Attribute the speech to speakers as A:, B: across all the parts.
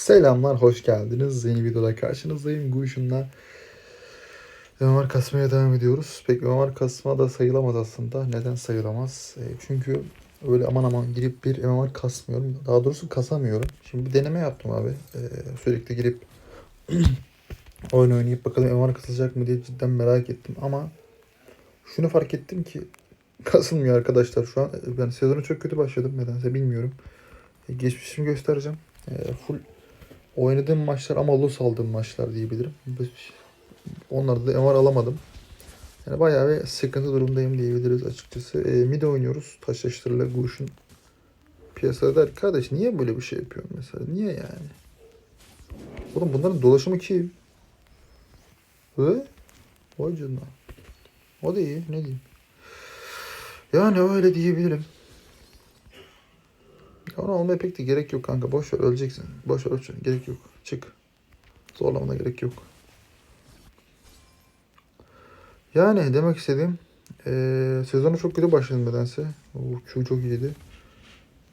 A: Selamlar, hoş geldiniz. Yeni videoda karşınızdayım. Gushun'la MMR kasmaya devam ediyoruz. Pek MMR kasma da sayılamaz aslında. Neden sayılamaz? E, çünkü öyle aman aman girip bir MMR kasmıyorum. Daha doğrusu kasamıyorum. Şimdi bir deneme yaptım abi. E, sürekli girip oyun oynayıp bakalım MMR kasılacak mı diye cidden merak ettim. Ama şunu fark ettim ki kasılmıyor arkadaşlar. Şu an yani sezonu çok kötü başladım. Nedense bilmiyorum. E, geçmişimi göstereceğim. E, full oynadığım maçlar ama loss aldığım maçlar diyebilirim. Onlarda da MR alamadım. Yani bayağı bir sıkıntı durumdayım diyebiliriz açıkçası. E, mid oynuyoruz. Taşlaştırla Gush'un piyasada der. Kardeş niye böyle bir şey yapıyorsun mesela? Niye yani? Oğlum bunların dolaşımı kim? Hı? Vay canına. O da iyi. Ne diyeyim? Yani öyle diyebilirim. Ya ona olmaya pek de gerek yok kanka. Boş ver öleceksin. Boş ver öleceksin. Gerek yok. Çık. Zorlamana gerek yok. Yani demek istediğim eee sezonu çok kötü başladım nedense. Q çok iyiydi.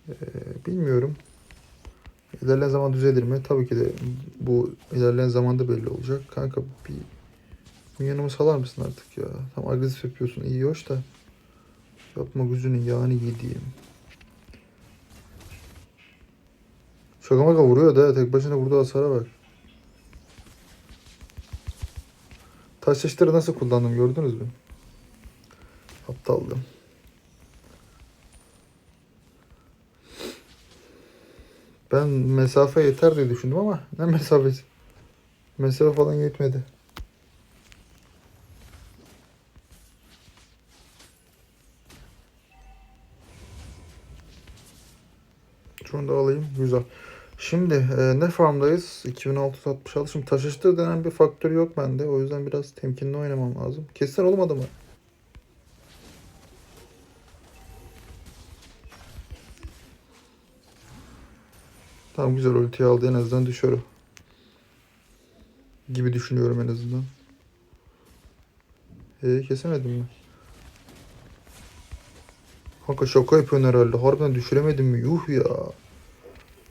A: Eee, bilmiyorum. İlerleyen zaman düzelir mi? Tabii ki de bu ilerleyen zamanda belli olacak. Kanka bir minyonumu salar mısın artık ya? Tam agresif yapıyorsun. iyi hoş da. Yapma gözünün yağını yediğim. Şaka maka vuruyor da tek başına vurduğu hasara bak. Taş çeşitleri nasıl kullandım gördünüz mü? Aptaldım. Ben mesafe yeter diye düşündüm ama ne mesafesi? Mesafe falan yetmedi. Şunu da alayım. Güzel. Şimdi e, ne farmdayız? 2666. Şimdi taşıştır denen bir faktör yok bende. O yüzden biraz temkinli oynamam lazım. Kesin olmadı mı? Tamam güzel ulti aldı en azından o. Gibi düşünüyorum en azından. Ee, kesemedim mi? Kanka şaka yapıyorsun herhalde. Harbiden düşüremedim mi? Yuh ya.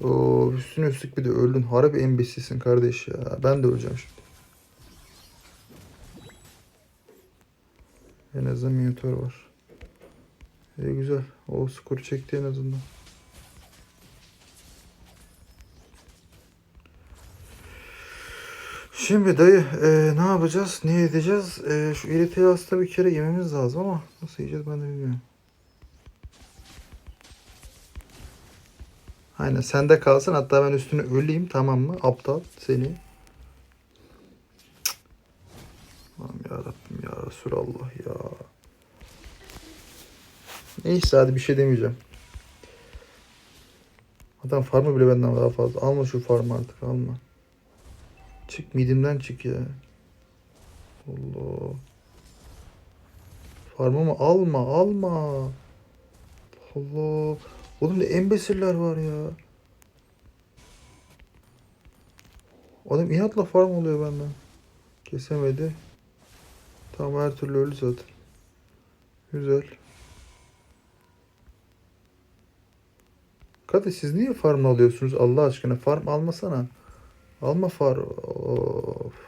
A: Oo, üstüne üstlük bir de öldün. Harbi embesisin kardeş ya. Ben de öleceğim şimdi. En azından minotör var. İyi güzel. O skoru çekti en azından. Şimdi dayı e, ne yapacağız? Ne edeceğiz? E, şu iriteyi aslında bir kere yememiz lazım ama nasıl yiyeceğiz ben de bilmiyorum. Aynen sende kalsın hatta ben üstüne öleyim tamam mı? Aptal seni. Aman ya Rabbim ya Resulallah ya. Neyse hadi bir şey demeyeceğim. Adam farmı bile benden daha fazla. Alma şu farmı artık alma. Çık midimden çık ya. Allah. Farmımı alma alma. Allah. Oğlum ne embesiller var ya. Adam inatla farm oluyor benden. Kesemedi. Tamam her türlü öldü zaten. Güzel. Kardeş siz niye farm alıyorsunuz Allah aşkına? Farm almasana. Alma far. Of.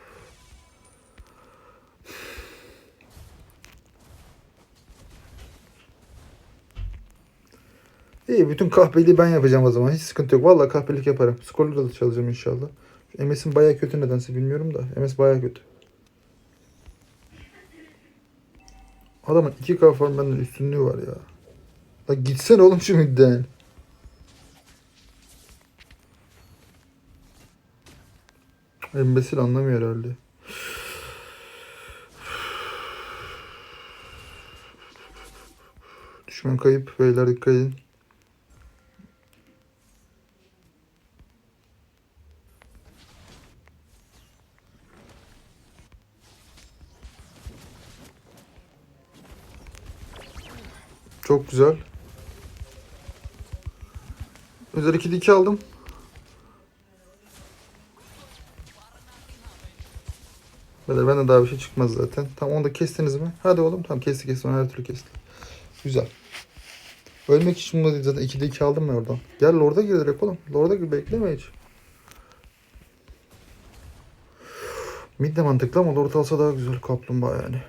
A: İyi bütün kahpeliği ben yapacağım o zaman. Hiç sıkıntı yok. Vallahi kahpelik yaparım. Skorları da çalacağım inşallah. MS'in baya kötü nedense bilmiyorum da. MS baya kötü. Adamın 2K farm benden üstünlüğü var ya. La gitsene oğlum şu midden. Embesil anlamıyor herhalde. Düşman kayıp. Beyler dikkat edin. Güzel. Özel 2'de 2 aldım. Böyle benden daha bir şey çıkmaz zaten. Tamam onu da kestiniz mi? Hadi oğlum. Tamam kesti kesti. Her türlü kesti. Güzel. Ölmek için değil zaten. 2'de 2 aldım ben oradan. Gel Lord'a gir direkt oğlum. Lord'a gir bekleme hiç. Mid de mantıklı ama lord alsa daha güzel kaplumbağa yani.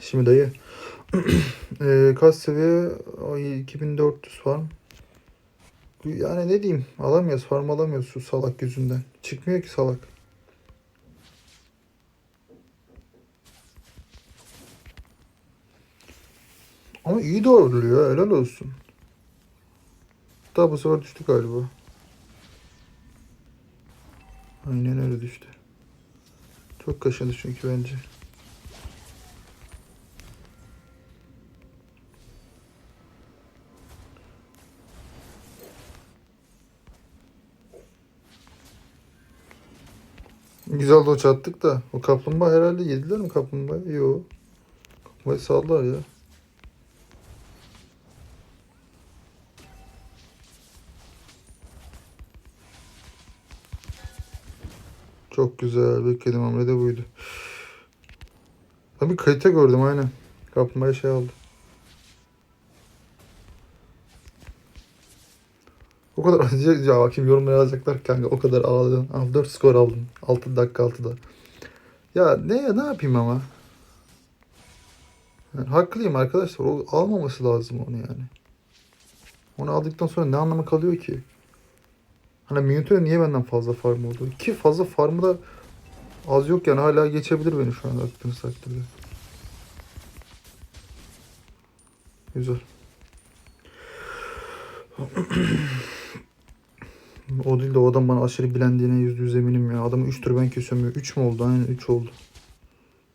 A: Şimdi dayı. Eee kaç seviye? Ay, 2400 farm. Yani ne diyeyim alamıyoruz farm alamıyoruz şu salak yüzünden. Çıkmıyor ki salak. Ama iyi doğruluyor helal olsun. Daha bu sefer düştü galiba. Aynen öyle düştü. Çok kaşındı çünkü bence. Güzel doç attık da o kaplumbağa herhalde yediler mi kaplumbağayı? Yok. Kaplumbağayı saldılar ya. Çok güzel. Bekledim hamle de buydu. Ben bir kalite gördüm aynen. Kaplumbağa şey aldı. O kadar acıyacak ya bakayım yorumlara yazacaklar kanka o kadar ağladın. Al 4 skor aldın. 6 dakika 6'da. Ya ne ne yapayım ama? Yani haklıyım arkadaşlar. O almaması lazım onu yani. Onu aldıktan sonra ne anlamı kalıyor ki? Hani Mewtwo niye benden fazla farm oldu? Ki fazla farmı da az yok yani hala geçebilir beni şu anda aklınız takdirde. Güzel. o değil de o adam bana aşırı bilendiğine yüzde yüz eminim ya. Adamı 3 tur ben kesiyorum. 3 mü oldu? Aynen 3 oldu.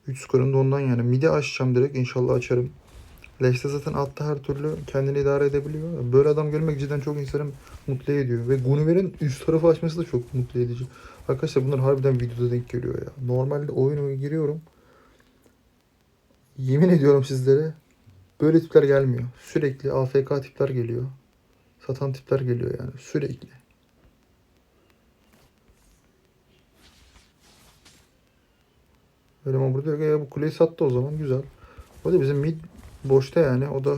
A: 3 skorum da ondan yani. Midi açacağım direkt. İnşallah açarım. Leşte zaten altta her türlü kendini idare edebiliyor. Böyle adam görmek cidden çok insanı mutlu ediyor. Ve Gunniver'in üst tarafı açması da çok mutlu edici. Arkadaşlar bunlar harbiden videoda denk geliyor ya. Normalde oyuna giriyorum. Yemin ediyorum sizlere böyle tipler gelmiyor. Sürekli AFK tipler geliyor. Satan tipler geliyor yani sürekli. Öyle burada ki, "Ya bu kuleyi sattı o zaman güzel. O da bizim mid boşta yani o da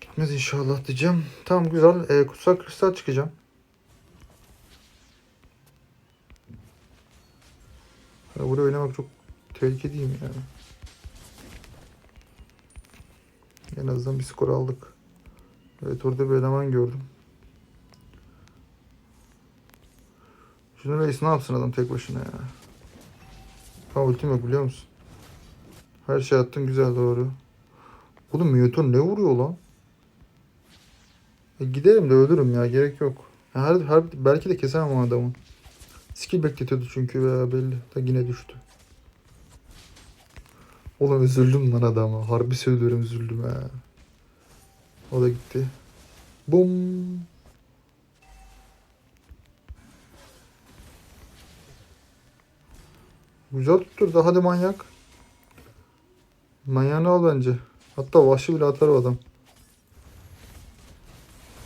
A: gitmez inşallah diyeceğim. Tamam güzel. Ee, kutsal kristal çıkacağım. Ya buraya oynamak çok tehlikeliyim yani. En azından bir skor aldık. Evet orada bir eleman gördüm. Şunu reis ne yapsın adam tek başına ya. Ha ultim yok biliyor musun? Her şey attın güzel doğru. Oğlum Mewtwo ne vuruyor lan? E giderim de ölürüm ya gerek yok. Her, her, belki de kesemem o adamı. Skill bekletiyordu çünkü veya belli. Da yine düştü. Oğlum üzüldüm lan adama. Harbi söylüyorum üzüldüm ha. O da gitti. Bum. Güzel tutturdu. Hadi manyak. Manyağını al bence. Hatta vahşi bile atar o adam.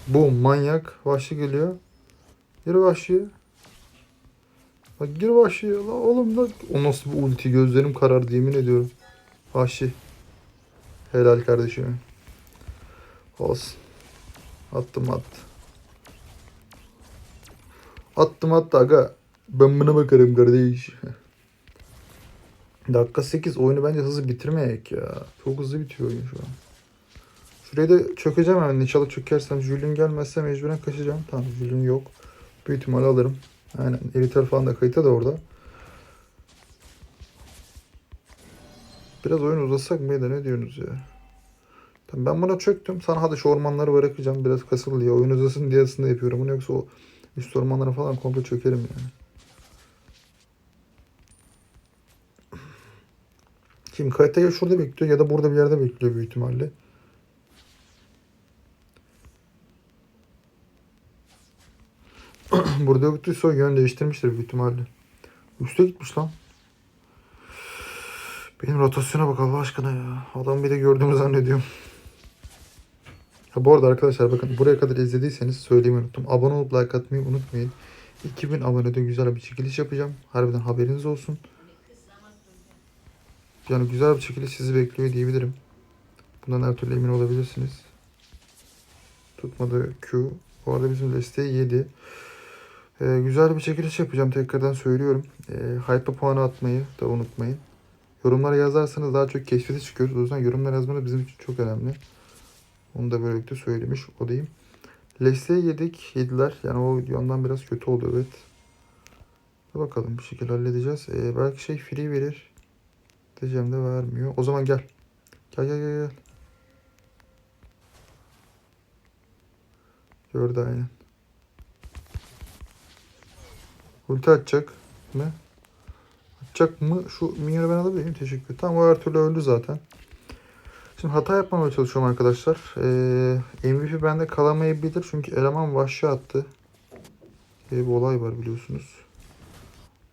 A: Bum manyak. Vahşi geliyor. Gir vahşi. Bak gir vahşi. La oğlum da o nasıl bir ulti gözlerim karardı yemin ediyorum. Vahşi. Helal kardeşim. Olsun. Attım attı. Attım attı aga. Ben buna bakarım kardeş. Dakika 8 oyunu bence hızlı bitirmeyek ya. Çok hızlı bitiyor oyun şu an. Şurayı da çökeceğim hemen. İnşallah çökersem Julian gelmezse mecburen kaçacağım. Tamam Julian yok. Büyük ihtimalle alırım. Aynen. Eliter falan da kayıtta da orada. Biraz oyun uzatsak mı ya da ne diyorsunuz ya? Tamam ben buna çöktüm. Sana hadi şu ormanları bırakacağım. Biraz kasıl diye. Oyun uzasın diye aslında yapıyorum. Bunu yoksa o üst ormanlara falan komple çökerim yani. Kim Kayta ya şurada bekliyor ya da burada bir yerde bekliyor büyük ihtimalle. burada yoktuysa yön değiştirmiştir büyük ihtimalle. Üste gitmiş lan. Benim rotasyona bak Allah aşkına ya. Adam bir de gördüğümü zannediyorum. Ha bu arada arkadaşlar bakın buraya kadar izlediyseniz söylemeyi unuttum. Abone olup like atmayı unutmayın. 2000 abonede güzel bir çekiliş yapacağım. Harbiden haberiniz olsun. Yani güzel bir çekiliş sizi bekliyor diyebilirim. Bundan her türlü emin olabilirsiniz. Tutmadı Q. Bu arada bizim desteği 7. Ee, güzel bir çekiliş yapacağım tekrardan söylüyorum. Ee, hype puanı atmayı da unutmayın. Yorumlara yazarsanız daha çok keşfete çıkıyoruz. O yüzden yorumlar yazmanız bizim için çok önemli. Onu da böylelikle söylemiş olayım. Leslie'yi yedik. Yediler. Yani o yandan biraz kötü oldu evet. Bakalım bir şekilde halledeceğiz. Ee, belki şey free verir. Diyeceğim de vermiyor. O zaman gel. Gel gel gel gel. Gördü aynen. Ulti atacak mı? Atacak mı? Şu minyonu ben alabilir miyim? Teşekkür. Tamam o her türlü öldü zaten. Şimdi hata yapmamaya çalışıyorum arkadaşlar. Ee, MVP bende kalamayabilir çünkü eleman vahşi attı. Diye bir olay var biliyorsunuz.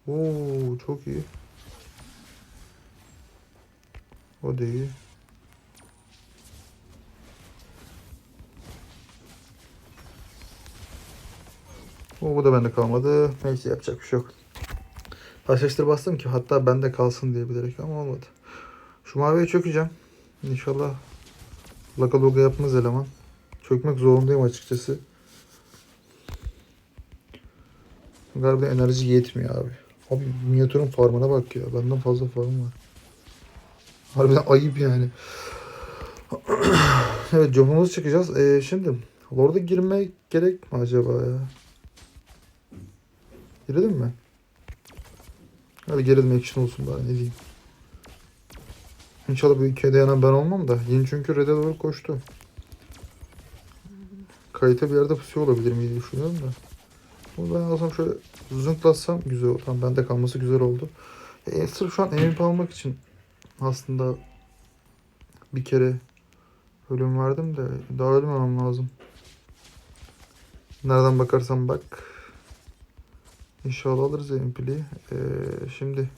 A: Oo çok iyi. O iyi. O bu da bende kalmadı. Neyse yapacak bir şey yok. Taşlaştır bastım ki hatta bende kalsın diye bilerek ama olmadı. Şu maviye çökeceğim. İnşallah laka loga yapmaz eleman. Çökmek zorundayım açıkçası. Galiba enerji yetmiyor abi. Abi minyatürün farmına bak ya. Benden fazla farm var. Harbiden ayıp yani. evet jobumuzu çıkacağız. Ee, şimdi Lord'a girmek gerek mi acaba ya? Girelim mi? Hadi girelim action olsun bari ne diyeyim. İnşallah bu ülkeye dayanan ben olmam da. Yeni çünkü Red'e doğru koştu. Kayıta bir yerde pusuyor olabilir mi diye düşünüyorum da. Bunu ben alsam şöyle zınklatsam güzel olur. Tamam bende kalması güzel oldu. E, sırf şu an MVP almak için aslında bir kere ölüm verdim de daha ölmemem lazım. Nereden bakarsan bak. İnşallah alırız MVP'liyi. Ee, şimdi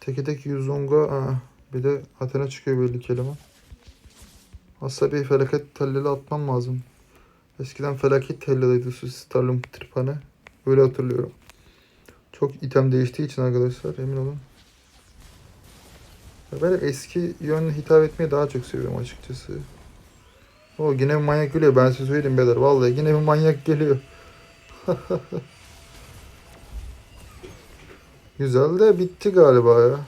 A: teke tek Yuzong'a bir de Athena çıkıyor belli ki eleman. Asabi felaket telleli atmam lazım. Eskiden felaket telleliydi şu Starlum Tripane. Öyle hatırlıyorum. Çok item değiştiği için arkadaşlar emin olun. Ben eski yönle hitap etmeyi daha çok seviyorum açıkçası. O yine bir manyak geliyor ben size söyleyeyim beyler. Vallahi yine bir manyak geliyor. Güzel de bitti galiba ya.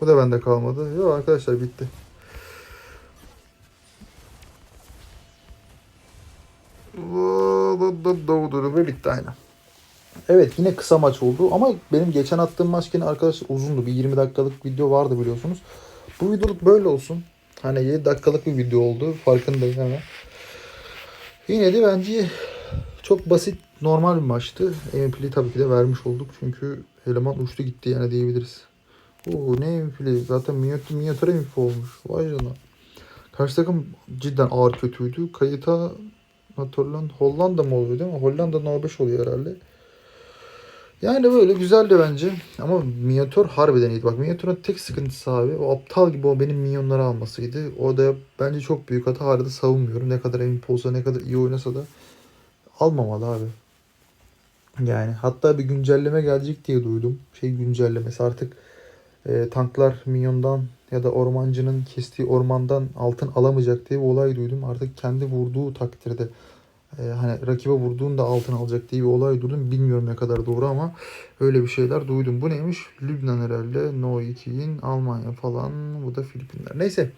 A: Bu da bende kalmadı. Yok arkadaşlar bitti. Ve bitti aynen. Evet yine kısa maç oldu ama benim geçen attığım maç yine arkadaşlar uzundu. Bir 20 dakikalık video vardı biliyorsunuz. Bu videoluk böyle olsun. Hani 7 dakikalık bir video oldu. Farkındayım hemen. Yine de bence çok basit normal bir maçtı. MVP'li tabii ki de vermiş olduk. Çünkü eleman uçtu gitti yani diyebiliriz. Oo ne MVP'li? Zaten minyatür, minyatür MVP olmuş. Vay canına. Karşı takım cidden ağır kötüydü. Kayıta hatırlan Hollanda mı oluyor değil mi? Hollanda No 5 oluyor herhalde. Yani böyle güzeldi bence. Ama minyatür harbiden iyiydi. Bak minyatürün tek sıkıntısı abi. O aptal gibi o benim minyonları almasıydı. O da bence çok büyük hata. Hala da savunmuyorum. Ne kadar MVP olsa ne kadar iyi oynasa da almamalı abi. Yani hatta bir güncelleme gelecek diye duydum. Şey güncellemesi artık e, tanklar minyondan ya da ormancının kestiği ormandan altın alamayacak diye bir olay duydum. Artık kendi vurduğu takdirde e, hani rakibe vurduğunda altın alacak diye bir olay duydum. Bilmiyorum ne kadar doğru ama öyle bir şeyler duydum. Bu neymiş? Lübnan herhalde. No 2'in Almanya falan. Bu da Filipinler. Neyse.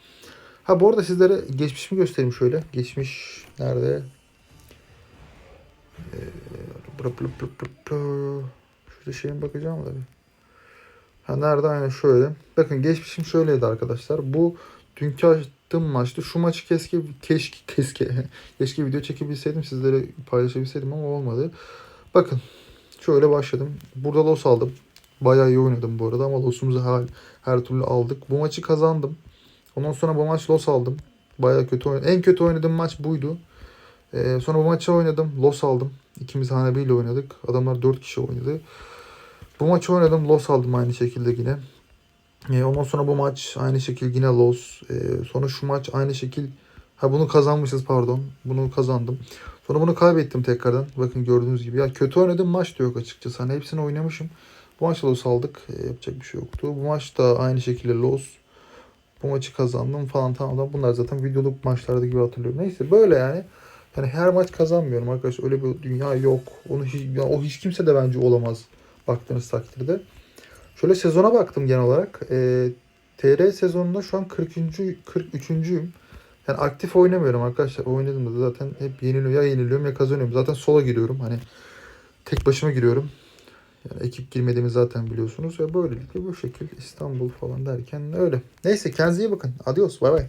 A: Ha bu arada sizlere geçmişimi göstereyim şöyle. Geçmiş nerede? Ee. Şurada şeyin bakacağım da bir. Ha nerede? Aynen şöyle. Bakın geçmişim şöyleydi arkadaşlar. Bu dünkü açtığım maçtı. Şu maçı keşke keşke keşke keşke video çekebilseydim sizlere paylaşabilseydim ama olmadı. Bakın şöyle başladım. Burada los aldım. Bayağı iyi oynadım bu arada ama losumuzu her, her türlü aldık. Bu maçı kazandım. Ondan sonra bu maç los aldım. Bayağı kötü oynadım. En kötü oynadığım maç buydu. Ee, sonra bu maçı oynadım. Los aldım. İkimiz hanebiyle oynadık. Adamlar 4 kişi oynadı. Bu maçı oynadım. Los aldım aynı şekilde yine. E, ondan sonra bu maç aynı şekilde yine los. E, sonra şu maç aynı şekil. Ha bunu kazanmışız pardon. Bunu kazandım. Sonra bunu kaybettim tekrardan. Bakın gördüğünüz gibi. Ya kötü oynadığım maç da yok açıkçası. Hani hepsini oynamışım. Bu maçta los aldık. E, yapacak bir şey yoktu. Bu maç da aynı şekilde los. Bu maçı kazandım falan tamam bunlar zaten videoluk maçlarda gibi hatırlıyorum. Neyse böyle yani. Yani her maç kazanmıyorum arkadaşlar. Öyle bir dünya yok. Onu hiç, yani o hiç kimse de bence olamaz baktığınız takdirde. Şöyle sezona baktım genel olarak. Ee, TR sezonunda şu an 40. 43.'üyüm. Yani aktif oynamıyorum arkadaşlar. Oynadım da zaten hep yeniliyorum. Ya yeniliyorum ya kazanıyorum. Zaten sola giriyorum. Hani tek başıma giriyorum. Yani ekip girmediğimi zaten biliyorsunuz. Ve böylelikle bu şekil İstanbul falan derken öyle. Neyse kendinize iyi bakın. Adios. Bay bay.